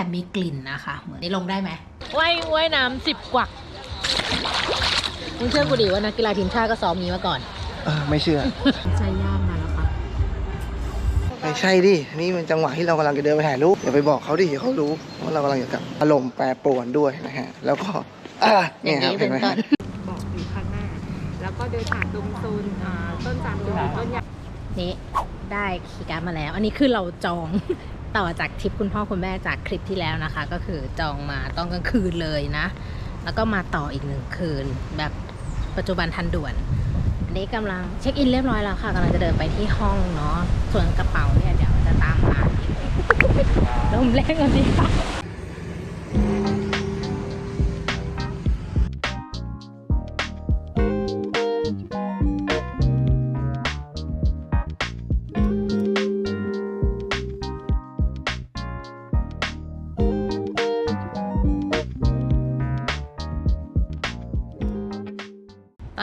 อบมีกลิ่นนะคะเหมือนนี่ลงได้ไหมว่ายว่ายน้ำสิบกวักมึงเชื่อกูดิว่านักกีฬาทีมชาติก็ซ้อมนี้มาก่อน เออไม่เชื่อ ใจย่ามมาแล้วค่ะไม่ใช่ดิ นี่มันจังหวะที่เรากำลังจะเดินไปถ่ายรูป อย่าไปบอกเขาดิเดี๋ยวเขารู้ว่าเรากำลังอยู่กับอารมณ์แปรปรวนด้วยนะฮะ แล้วก็ อ่าเนี่ยครับอย่างนี้เห็นไหมเป็นต้ฮะนบอกอยู่ข้างหน้า แล้วก็เดินผ่านตรงโซนอ่าต้นจามจุรีต้นยางนี่ได้คีย์การ์ดมาแล้ว อันนี้คือเราจอง ต่อจากทริปคุณพ่อคุณแม่จากคลิปที่แล้วนะคะ ก็คือจองมาตอนกลางคืนเลยนะ แล้วก็มาต่ออีกหนึ่งคืน แบบปัจจุบันทันด่วนอันนี้กำลังเช็คอินเรียบร้อยแล้วค่ะกำลังจะเดินไปที่ห้องเนาะส่วนกระเป๋าเนี่ยเดี๋ยวจะตามมาลมแรงกว่านี้ค่ะ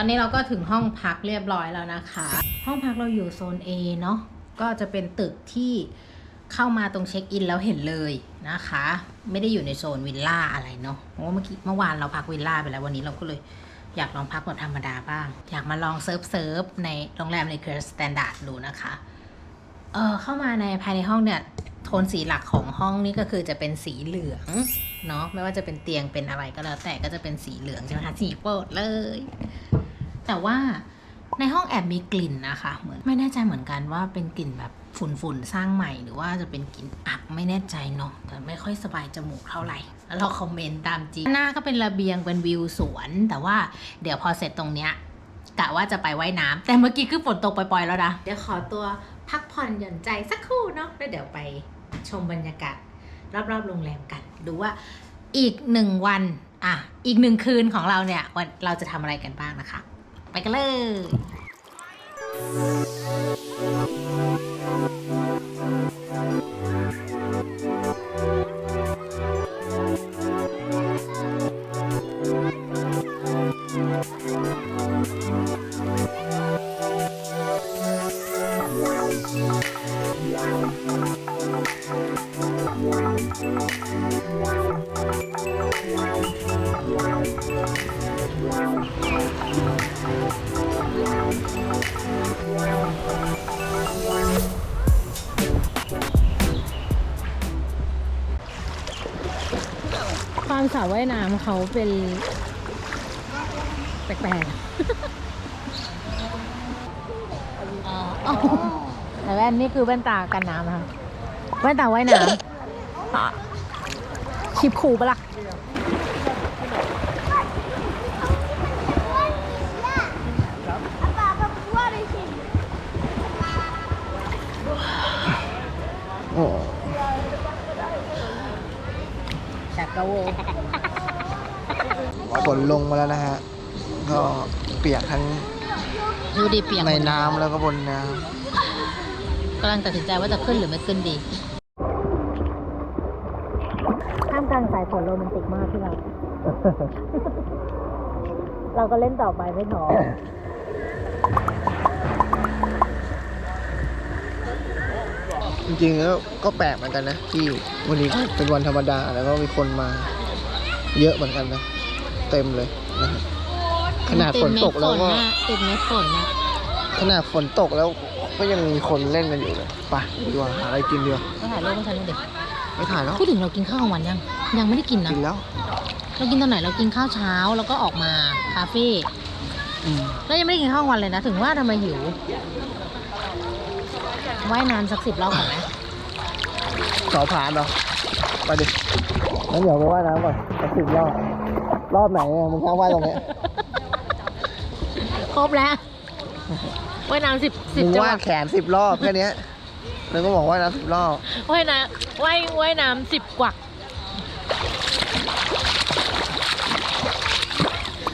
อนนี้เราก็ถึงห้องพักเรียบร้อยแล้วนะคะ ห้องพักเราอยู่โซน A เนาะก็จะเป็นตึกที่เข้ามาตรงเช็คอินแล้วเห็นเลยนะคะ ไม่ได้อยู่ในโซนวิลล่าอะไรเนาะเพราะว่าเมื่อกี้เมื่อวานเราพักวิลล่าไปแล้ววันนี้เราก็เลยอยากลองพักแบบธรรมดาบ้าง อยากมาลองเซิร์ฟเซิร์ฟในโรงแรมในเครือสแตนดาร์ดดูนะคะเออเข้ามาในภายในห้องเนี่ยโทนสีหลักของห้องนี่ก็คือจะเป็นสีเหลืองเนาะไม่ว่าจะเป็นเตียงเป็นอะไรก็แล้วแต่ก็จะเป็นสีเหลืองใช่ไหมคะสีโปรดเลย แต่ว่าในห้องแอบมีกลิ่นนะคะเหมือนไม่แน่ใจเหมือนกันว่าเป็นกลิ่นแบบฝุ่นๆสร้างใหม่ หรือว่าจะเป็นกลิ่นอับไม่แน่ใจเนาะแต่ไม่ค่อยสบายจมูกเท่าไหร่แล้วเราคอมเมนต์ตามจริงหน้าก็เป็นระเบียงเป็นวิวสวน แต่ว่าเดี๋ยวพอเสร็จตรงเนี้ยกะว่าจะไปไว่ายน้ำแต่เมื่อกี้คือฝนตกปล่อยๆแล้วนะเดี๋ยวขอตัวพักผ่อนหย่อนใจสักครู่เนาะแล้วเดี๋ยวไปชมบรรยากาศรอบๆโรงแรมกันดูว่าอีกหนึ่งวันอะอีกหนึ่งคืนของเราเนี่ยวันเราจะทำอะไรกันบ้างนะคะ กันเลยค ระว่ายน้ำเขาเป็นแปลกๆอ๋อแต่แว่นนี่คือแว่นตากันน้ำนะคะแว่นตาว่ายน้ำอะคลิปคูปะล่ะโอ้ชักกะโว ฝนลงมาแล้วนะฮะ ก็เปียกทั้งดูดีเปียกหมในดน้ำแล้วก็บนน้กำลังตัดสินใจว่าจะขึ้นหรือไม่ขึ้นดีท่ามกลางสายฝนโรแมนติกมากที่เรา เราก็เล่นต่อไปไม่ท้อำจริงๆแล้วก็แปลกเหมือนกันนะที่วันนี้ก็เป็นวันธรรมดาแล้วก็มีคนมาเยอะเหมือนกันนะ เต็มเลยนะฮะขนาดฝนตกแล้วก็ติดเม็ดฝนนะขนาดฝนตกแล้วก็ยังมีคนเล่นกันอยู่เลยไปดีกว่าหาอะไรกินดีกว่าก็ถ่ายรูปให้ฉันดูดิไม่ถ่ายแล้วพูดถึงเรากินข้าวกลางวันยัง ยังไม่ได้กินนะกินแล้ว เรากินตอนไหนเรากินข้าวเช้าแล้วก็ออกมาคาเฟ่อืมแล้วยังไม่ได้กินข้าวกลางวันเลยนะถึงว่าทำไมหิวว่ายนานสักสิบรอบก่อนไหมสอผ่านเหรอไปดิงั้นเดี๋ยวไปว่ายน้ำก่อนสักสิบรอบ รอบไหนอะมึงข้างว่ายตรงเนี้ยครบแล้วว่ายน้ำสิบสิบมึงจังหว่าวัดดแขนสิบรอบแค่เนี้ยแล้วก็บอกว่ายน้ำสิบรอบว่ายน้ำว่ายว่ายน้ำสิบกวัก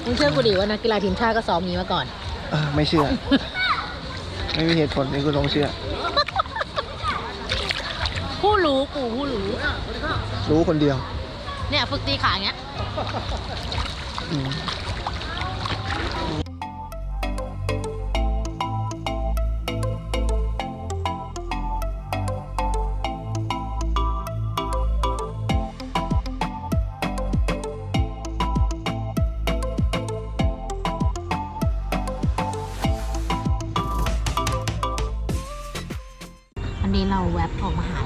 มึงเชื่อกูดิว่านักกีฬาทีมชาติก็ซ้อมนี้มาก่อน เออไม่เชื่อ ไม่มีเหตุผลนี่กูต้องเชื่อ ผู้รู้กูผู้รู้ รู้คนเดียว เนี่ยฝึกตีขาอย่างเงี้ย อันี้เราแวบออกมาหา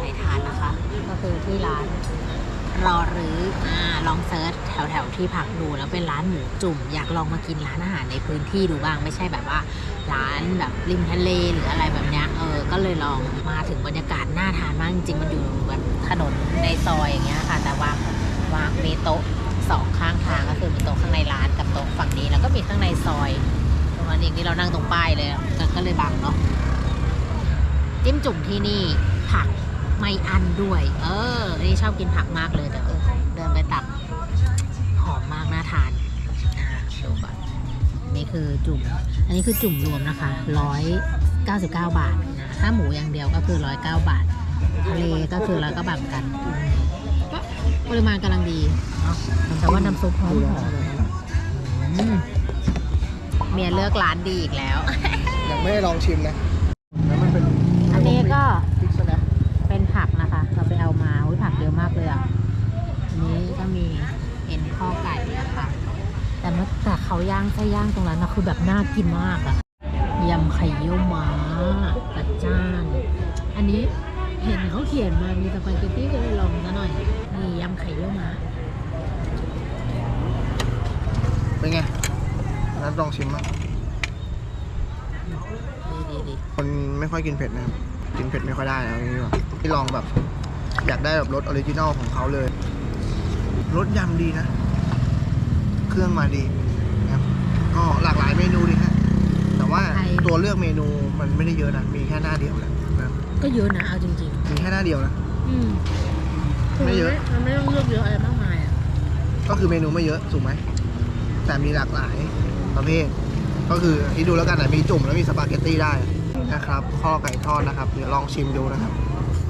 รอหรืออ่าลองเซิร์ชแถวแถวๆที่พักดูแล้วเป็นร้านหมูจุ่ม อยากลองมากินร้านอาหารในพื้นที่ดูบ้างไม่ใช่แบบว่า ร้านแบบริมทะเลหรืออะไรแบบเนี้ยเออก็เลยลองมาถึงบรรยากาศน่าทานมากจริงๆมันอยู่แบบถนนในซอยอย่างเงี้ยค่ะ แต่วาวางมีโต๊ะสองข้างทางก็คือมีโต๊ะข้างในร้านกับโต๊ะฝั่งนี้แล้วก็มีข้างในซอยตรงนั้นเองที่เรานั่งตรงป้ายเลยก็ก็เลยบังเนาะจิ้มจุ่มที่นี่ผัก ไม่อันด้วย เออ นี่ชอบกินผักมากเลยแต่เออเดินไปตักหอมมากน่าทานอ่าดูก่อนนี่คือจุ่ม อันนี้คือจุ่มรวมนะคะ199บาทนะถ้าหมูอย่างเดียวก็คือ109บาททะเลก็คือร้อยก็บาทเหมือนกันอืมก็ปริมาณกำลังดีเนาะแต่ว่าน้ำซุปหอมหอมอืมเมียเลือกร้านดีอีกแล้ว ยังไม่ได้ลองชิมนะแล้วมันเป็นอันนี้ก็ เยอะมากเลยอะอันนี้ก็มีเอ็นข้อไก่นะคะแต่เมื่อแต่เขาย่างไส้ย่างตรงนั้นนะคือแบบน่ากินมากอะยำไข่เยี่ยวม้าจัดจ้าน อันนี้เห็นเขาเขียนมามีสปาเกตตี้ก็เลยลองซะหน่อยนี่ยำไข่เยี่ยวม้าเป็นไงนัดลองชิมมั้งดีดีดีคนไม่ค่อยกินเผ็ดนะครับ กินเผ็ดไม่ค่อยได้นะนี่ว่าที่ลองแบบ อยากได้แบบรสออริจินอลของเขาเลยรสยำดีนะ เครื่องมาดีนะครับก็หลากหลายเมนูดีฮะแต่ว่าตัวเลือกเมนูมันไม่ได้เยอะนะมีแค่หน้าเดียวแหละนะครับก็เยอะนะเอาจริงมีแค่หน้าเดียวนะ ๆ อืมไม่เยอะ มันไม่ต้องเลือกเยอะอะไรมากมายอะก็คือเมนูไม่เยอะถูกไหมแต่มีหลากหลายประเภท ก็คือที่ดูแล้วกันนะมีจุ่มแล้วมีสปาเกตตี้ได้นะครับข้อไก่ทอดนะครับเดี๋ยวลองชิมดูนะครับ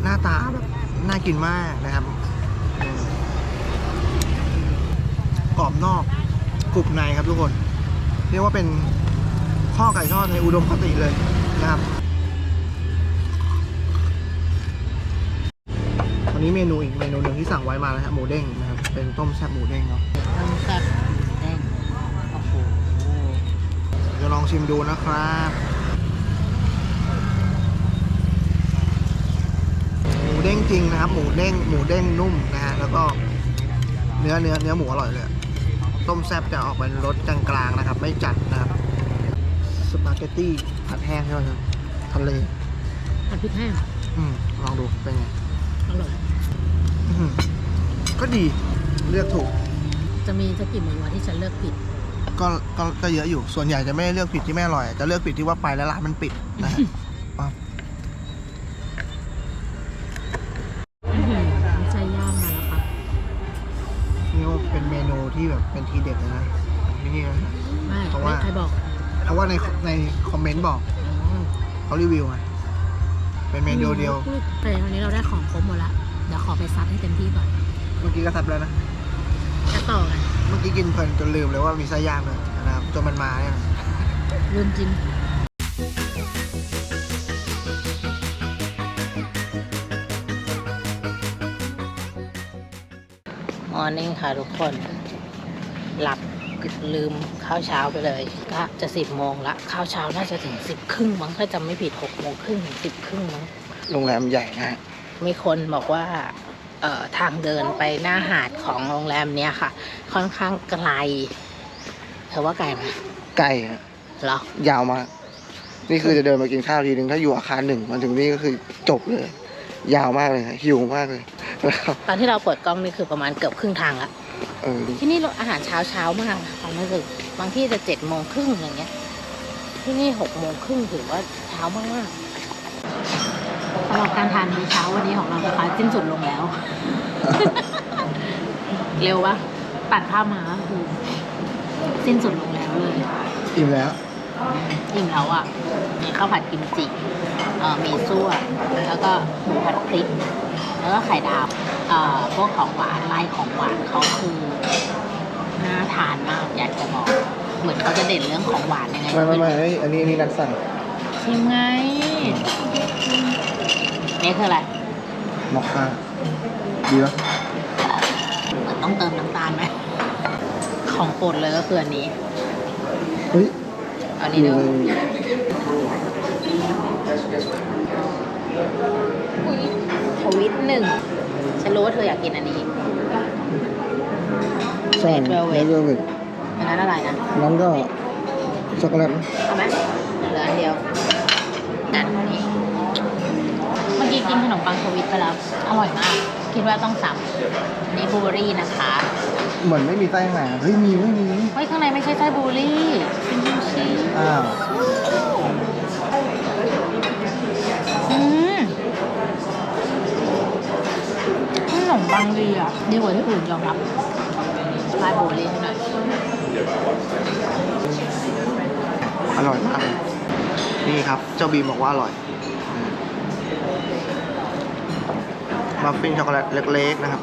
หน้าตาแบบ น่ากินมากนะครับอืมกรอบนอกกรุบในครับทุกคน เรียกว่าเป็นข้อไก่ทอดในอุดมคติเลยนะครับวันนี้เมนูอีกเมนูหนึ่งที่สั่งไว้มาแล้วฮะหมูเด้งนะครับ เป็นต้มแซ่บหมูเด้งเนาะต้มแซ่บแดงโอ้โหเดี๋ยวลองชิมดูนะครับ หมู เด้งจริงนะครับ หมูเด้งหมูเด้งนุ่มนะฮะแล้วก็เนื้อเนื้อเนื้อหมูอร่อยเลยอะต้มแซ่บจะออกเป็นรสกลางๆนะครับ ไม่จัดนะครับสปาเกตตี้ผัดแห้งใช่ไหมครับทะเลผัดพริกแห้งอืมลองดูเป็นไงอร่อยอื้อหือก็ดีเลือกถูก จะมีสักกี่เมนูที่ฉันเลือกผิดก็ก็ก็เยอะอยู่ส่วนใหญ่จะไม่ได้เลือกผิดที่ไม่อร่อย จะเลือกผิดที่ว่าไปแล้วร้านมันปิดนะฮะ เป็นทีเด็ดเลยนะของที่นี่นะฮะไม่เพราะว่า ใครบอกเพราะว่าในในคอมเมนต์บอกอ๋อเขารีวิวไงเป็นเมนูเดียว แต่วันนี้เราได้ของครบหมดแล้วเดี๋ยวขอไปซัดให้เต็มที่ก่อนเมื่อกี้ก็ทับแล้วนะ จะต่อกันเมื่อกี้กินเพลินจนลืมเลยว่ามีไส้ย่างด้วยนะครับจนมันมาเนี่ยนะลืมจริงมอร์นิ่งค่ะทุกคน หลับลืมข้าวเช้าไปเลยก็จะสิบโมงละข้าวเช้าน่าจะถึงสิบครึ่งมั้งถ้าจำไม่ผิดหกโมงครึ่งถึงสิบครึ่งมั้งโรงแรมใหญ่นะฮะมีคนบอกว่าเอ่อทางเดินไปหน้าหาดของโรงแรมเนี้ยค่ะ ค่อนข้างไกลเธอว่าไกลไหมไก่ฮะเหรอยาวมาก นี่คือจะเดินมากินข้าวทีนึงถ้าอยู่อาคารหนึ่งมาถึงนี่ก็คือจบเลย ยาวมากเลยฮะหิวมากเลยแล้วตอนที่เราเปิดกล้องนี่คือประมาณเกือบครึ่งทางละ เออที่นี่เราอาหารเช้าเช้ามากนะความรู้สึกบางที่จะเจ็ดโมงครึ่งอย่างเงี้ย ที่นี่หกโมงครึ่งถือว่าเช้ามากๆสำหรับการทานมื้อเช้าวันนี้ของเรานะคะสิ้นสุดลงแล้ว เร็วปะตัดภาพมาก็คือสิ้นสุดลงแล้วเลยอิ่มแล้วอิ่มแล้วอะมีข้าวผัดกิมจิเอ่อมีซั่วแล้วก็หมูผัดพริก แล้วก็ไข่ดาวเอ่อ พวกของหวานไล่ของหวานเขาคือน่าทานมากอยากจะบอก เหมือนเขาจะเด่นเรื่องของหวานยังไงไม่ไม่ไม่เอ้ยอันนี้อันนี้นัดสั่งชิมไงนี่คืออะไรมอคค่าดีปะเหมือนต้องเติมน้ำตาลไหมของโปรดเลยก็คืออันนี้เฮ้ยอันนี้ดูอยู่ในทวิตหนึ่ง ฉันรู้ว่าเธออยากกินอันนี้ใช่ Red Velvet เรดเวลเวทอันนั้นอะไรนะนั้นก็ช็อกโกแลตเอาไหมเหลืออันเดียวอันนี้เมื่อกี้กินขนมปังทวิตไปแล้ว อร่อยมาก คิดว่าต้องสั่งอันนี้บลูเบอรี่นะคะ เหมือนไม่มีไส้ข้างในอะเฮ้ยมีไม่มีเฮ้ยข้างในไม่ใช่ไส้บลูเบอรี่เป็นยูชีอ้าว มปังดีอะดีกว่าที่อื่นยอมรับไส้บลูเบอรี่หน่อยอร่อยมากเลยนี่ครับ เจ้าบีมบอกว่าอร่อยมัฟฟินช็อกโกแลตเล็กๆนะครับ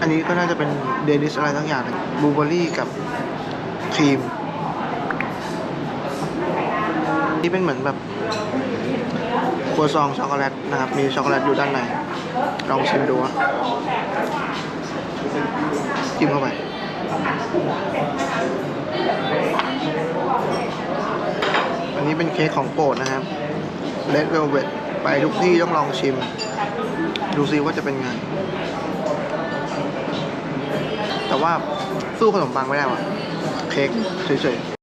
อันนี้ก็น่าจะเป็นเดนิสอะไรทั้งอย่างบลูเบอรี่กับครีม นี่เป็นเหมือนแบบ รัวซองช็อกโกแลตนะครับ มีช็อกโกแลตอยู่ด้านใน ลองชิมดูอะจิ้มเข้าไปอันนี้เป็นเค้กของโปรดนะครับ Red Velvet ไปทุกที่ต้องลองชิม ดูซิว่าจะเป็นไง แต่ว่าสู้ขนมปังไม่ได้ว่ะ เค้กเฉยๆ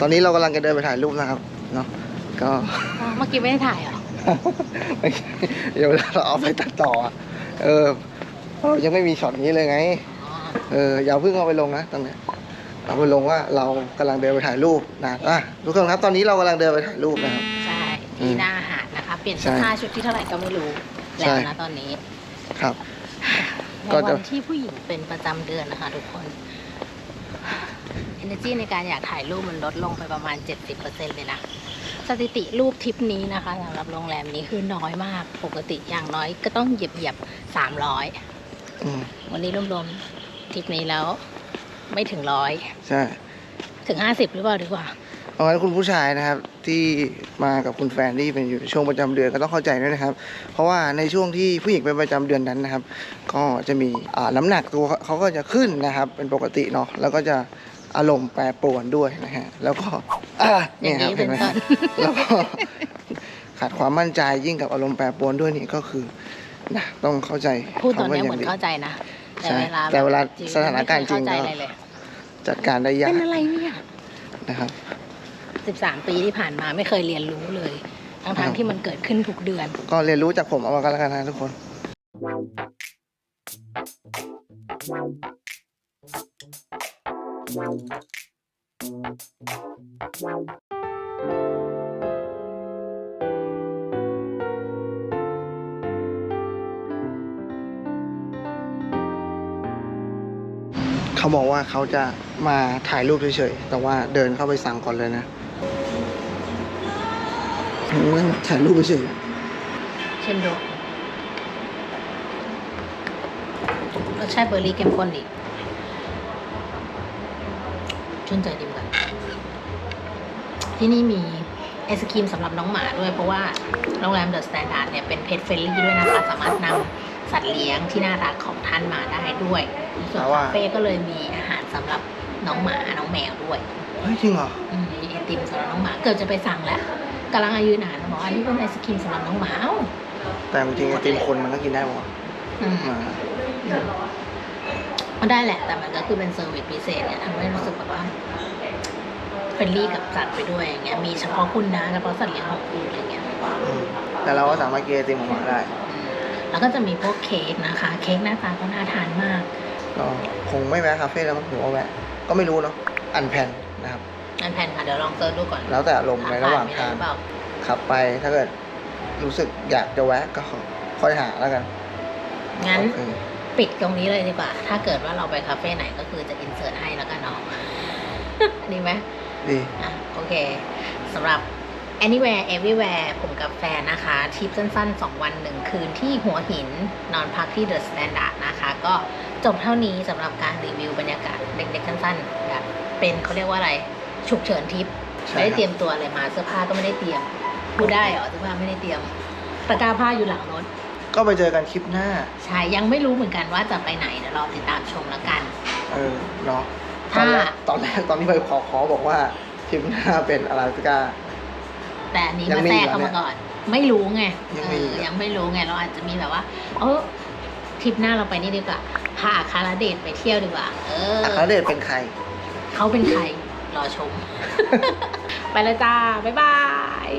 ตอนนี้เรากำลังจะเดินไปถ่ายรูปนะครับเนาะก็ อ๋อเมื่อกี้ไม่ได้ถ่ายเหรอ ไม่ใช่เดี๋ยวเวลาเราเอาไปตัดต่ออะเออเรายังไม่มีช็อตนี้เลยไงอ๋อเอออย่าเพิ่งเอาไปลงนะตรงเนี้ยเอาไปลงว่าเรากำลังเดินไปถ่ายรูปนะอะทุกคนครับตอนนี้เรากำลังเดินไปถ่ายรูปนะครับ ใช่อืที่มหน้าอาหารนะคะ เปลี่ยนใช่เสื้อผ้าชุดที่เท่าไหร่ก็ไม่รู้ใช่แล้วนะตอนนี้ครับ ในก็จะ วันที่ผู้หญิงเป็นประจำเดือนนะคะทุกคน energy ในการอยากถ่ายรูปมันลดลงไปประมาณ 70%เลยนะ สถิติรูปทริปนี้นะคะสำหรับโรงแรมนี้คือน้อยมาก ปกติอย่างน้อยก็ต้องเหยียบเหยียบสามร้อยอืมวันนี้รวมๆทริปนี้แล้ว ไม่ถึงร้อยใช่ถึงห้าสิบหรือเปล่าดีกว่าเพราะงั้นคุณผู้ชายนะครับที่มากับคุณแฟนที่เป็นอยู่ในช่วงประจำเดือนก็ต้องเข้าใจด้วยนะครับ เพราะว่าในช่วงที่ผู้หญิงเป็นประจำเดือนนั้นนะครับ ก็จะมีอ่าน้ำหนักตัวเขาก็จะขึ้นนะครับ เป็นปกติเนาะแล้วก็จะ อารมณ์แปรปรวนด้วยนะฮะ แล้วก็อ่าเนี่ยครับอย่างนี้เห็นไหมเป็นต้นแล้วก็ขาดความมั่นใจยิ่งกับอารมณ์แปรปรวนด้วยนี่ก็คือนะต้องเข้าใจพูดตอนขานี้ย่างเหมือนเข้าใจนะแต่ใช่เวลาแต่เวลาจงสถานการณ์จริงไม่เคยก็เข้าใจอะไรเลยจัดการได้ยาเป็กนอะไรเนี่ยนะครับสิบสามปีที่ผ่านมาไม่เคยเรียนรู้เลยทั้งครัทางบที่มันเกิดขึ้นทุกเดือน ก็เรียนรู้จากผมเอามากันแล้วกันนะทุกคน เขาบอกว่าเขาจะมาถ่ายรูปเฉยๆ แต่ว่าเดินเข้าไปสั่งก่อนเลยนะงั้นถ่ายรูปเฉยเช่นเดูรสชาติเบอร์รี่เข้มข้นดี ชื่นใจดีเหมือนกันที่นี่มีไอศครีมสำหรับน้องหมาด้วยเพราะว่าโรงแรมเดอะสแตนดาร์ดเนี่ยเป็นเพ t เฟรนลี่ด้วยนะคะ สามารถนำสัตว์เลี้ยงที่น่ารักของท่านมาได้ด้วยส่วนคาเฟ่ก็เลยมีอาหารสำหรับน้องหมาน้องแมวด้วยๆเฮ้ยจริงเหรออืมมีไอติมสำหรับน้องหมาเกือบจะไปสั่งแล้วกำลังอายุนานบอกอันนี้เป็นไอศครีมสำหรับน้องหมาเอ้าแต่จริงๆไอติมคนมันก็กินได้หมดอืมอ่าก็ ได้แหละแต่มันก็คือเป็นเซอร์วิสพิเศษเนี่ยทำให้รู้สึกแบบว่าเฟรนลี่กับสัตว์ไปด้วยอย่างเงี้ยมีเฉพาะคุณนะเฉพาะสัตว์เลี้ยงของคุณอะไรเงี้ยอืมแต่เราก็สามารถกินไอติมของหมาได้อืมแล้วก็จะมีพวกเค้กนะคะ เค้กหน้าตาก็น่าทานมาก ก็คงไม่แวะคาเฟ่แล้วมั้งหรือว่าแวะ ก็ไม่รู้เนาะอันแผ่นนะครับ อันแผ่นค่ะเดี๋ยวลองเซิร์ชดูก่อนแล้วแต่อารมณ์ในระหว่างมีอทางไรือเปล่าขับไปถ้าเกิดรู้สึกอยากจะแวะก็ค่อยหาแล้วกันงั้น โอเค ปิดตรงนี้เลยดีกว่า ถ้าเกิดว่าเราไปคาเฟ่ไหนก็คือจะอินเสิร์ตให้แล้วกันเนาะดีไหมดีอะโอเคสำหรับ Anywhere Everywhere ผมกับแฟนนะคะทริปสั้นๆ 2 วันหนึ่งคืนที่หัวหิน นอนพักที่ The Standard นะคะ ก็จบเท่านี้สำหรับการรีวิวบรรยากาศเด็กๆสั้นๆแบบเป็นเขาเรียกว่าอะไร ฉุกเฉินทริปใช่ไม่ได้ครับเตรียมตัวอะไรมาเสื้อผ้าก็ไม่ได้เตรียมพูดได้เหรอเสื้อผ้าไม่ได้เตรียมตะกร้าผ้าอยู่หลังรถ ก็ไปเจอกันคลิปหน้า ใช่ ยังไม่รู้เหมือนกันว่าจะไปไหนเดี๋ยวรอติดตามชมแล้วกัน เออเนาะตถ้าอนแรกตอนแรกตอนที่ไปขอขอบอกว่าคลิปหน้าเป็นอลาสก้า แต่อันนี้ยังมามีแทรกเหรอเข้าเนี่มายก่อน ไม่รู้ไงยังเอมีอเหรอยังไม่รู้ไงเราอาจจะมีแบบว่า เออทริปหน้าเราไปนี่ดีกว่าพาคาราเดทไปเที่ยวดีกว่า เออ อัครเดชเป็นใคร เขาเป็นใคร รอชม ไปแล้วจ้า บ๊ายบาย